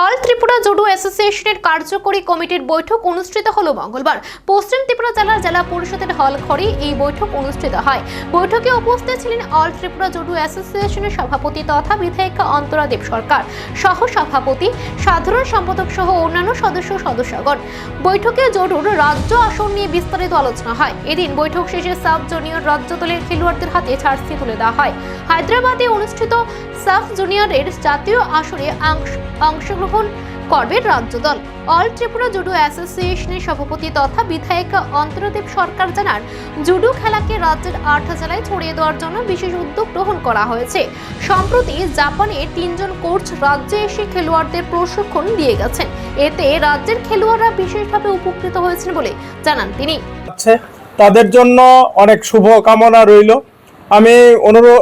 All Tripura judo অ্যাসোসিয়েশনের কার্যকরী কমিটির বৈঠক অনুষ্ঠিত হলো মঙ্গলবার। পশ্চিম ত্রিপুরা জেলার জেলা পরিষদের হল ঘরে এই বৈঠক অনুষ্ঠিত হয়। বৈঠকে উপস্থিত ছিলেন অল ত্রিপুরা জুডো অ্যাসোসিয়েশনের সভাপতি তথা বিধায়িকা অন্তরা দেব সরকার সহ সভাপতি সাধারণ সম্পাদক সহ অন্যান্য সদস্য সদস্যগণ। বৈঠকে জুডোর রাজ্য আসন নিয়ে বিস্তারিত আলোচনা হয়। এদিন বৈঠক শেষে সাব জুনিয়র রাজ্য দলের খেলোয়াড়দের হাতে ছাড়সি তুলে দেওয়া হয়। হায়দ্রাবাদে অনুষ্ঠিত সাব জুনিয়রের জাতীয় আসরে অংশগ্রহণ করবে রাজ্য দল। অল ত্রিপুরা জুডো অ্যাসোসিয়েশনের সভাপতি তথা বিধায়িকা অন্তরদেব সরকার জানান, জুডো খেলাকে রাজ্যের আট জেলায় ছড়িয়ে দেওয়ার জন্য বিশেষ উদ্যোগ গ্রহণ করা হয়েছে। সম্প্রতি জাপানে তিনজন কোচ রাজ্যে এসে খেলোয়াড়দের প্রশিক্ষণ দিয়ে গেছেন। এতে রাজ্যের খেলোয়াড়রা বিশেষভাবে উপকৃত হয়েছেন বলে জানান তিনি। তাদের জন্য অনেক শুভ কামনা রইল। আমি অনুরোধ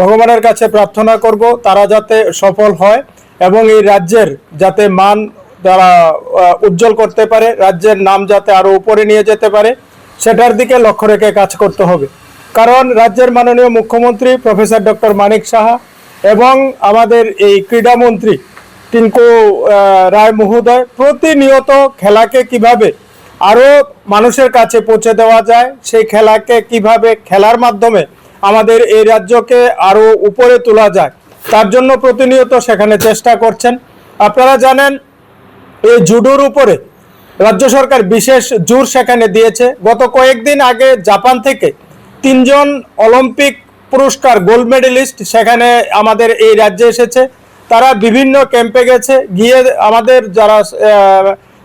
ভগবানের কাছে প্রার্থনা করব তারা যাতে সফল হয়। এবং এই রাজ্যের যাতে মান তারা উজ্জ্বল করতে পারে, রাজ্যের নাম যাতে আরও উপরে নিয়ে যেতে পারে, সেটার দিকে লক্ষ্য রেখে কাজ করতে হবে। কারণ রাজ্যের মাননীয় মুখ্যমন্ত্রী প্রফেসর ডক্টর মানিক সাহা এবং আমাদের এই ক্রীড়ামন্ত্রী টিঙ্কু রায় মহোদয় প্রতিনিয়ত খেলাকে কীভাবে আরও মানুষের কাছে পৌঁছে দেওয়া যায়, সেই খেলাকে কীভাবে খেলার মাধ্যমে আমাদের এই রাজ্যকে আরও উপরে তোলা যায় তার জন্য প্রতিনিয়ত সেখানে চেষ্টা করছেন। আপনারা জানেন, এই জুডোর উপরে রাজ্য সরকার বিশেষ জোর সেখানে দিয়েছে। গত কয়েকদিন আগে জাপান থেকে তিনজন অলিম্পিক পুরস্কার, গোল্ড মেডেলিস্ট সেখানে আমাদের এই রাজ্যে এসেছে। তারা বিভিন্ন ক্যাম্পে গেছে, গিয়ে আমাদের যারা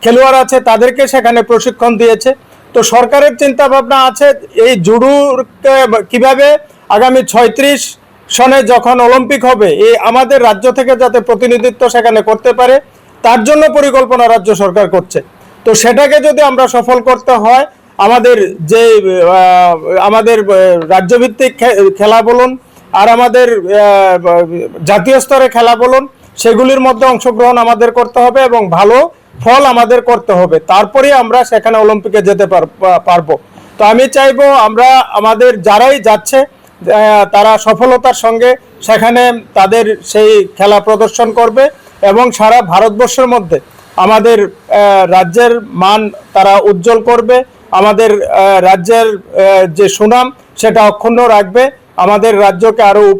খেলোয়াড় আছে তাদেরকে সেখানে প্রশিক্ষণ দিয়েছে। তো সরকারের চিন্তা ভাবনা আছে, এই জুডুরকে কীভাবে আগামী ছয়ত্রিশ সনে যখন অলিম্পিক হবে এই আমাদের রাজ্য থেকে যাতে প্রতিনিধিত্ব সেখানে করতে পারে, তার জন্য পরিকল্পনা রাজ্য সরকার করছে। তো সেটাকে যদি আমরা সফল করতে হয়, আমাদের যে আমাদের রাজ্যভিত্তিক খেলা বলুন, আর আমাদের জাতীয় স্তরে খেলা বলুন, সেগুলির মধ্যে অংশগ্রহণ আমাদের করতে হবে এবং ভালো ফল আমাদের করতে হবে। তারপরে আমরা সেখানে অলিম্পিকে যেতে পার- পারব। তো আমি চাইব আমরা, আমাদের যারাই যাচ্ছে তারা সফলতার সঙ্গে সেখানে তাদের সেই খেলা প্রদর্শন করবে এবং সারা ভারতবর্ষের মধ্যে আমাদের রাজ্যের মান তারা উজ্জ্বল করবে। আমাদের রাজ্যের যে সুনাম সেটা অক্ষুণ্ণ রাখবে। আমাদের রাজ্যকে আরও উপ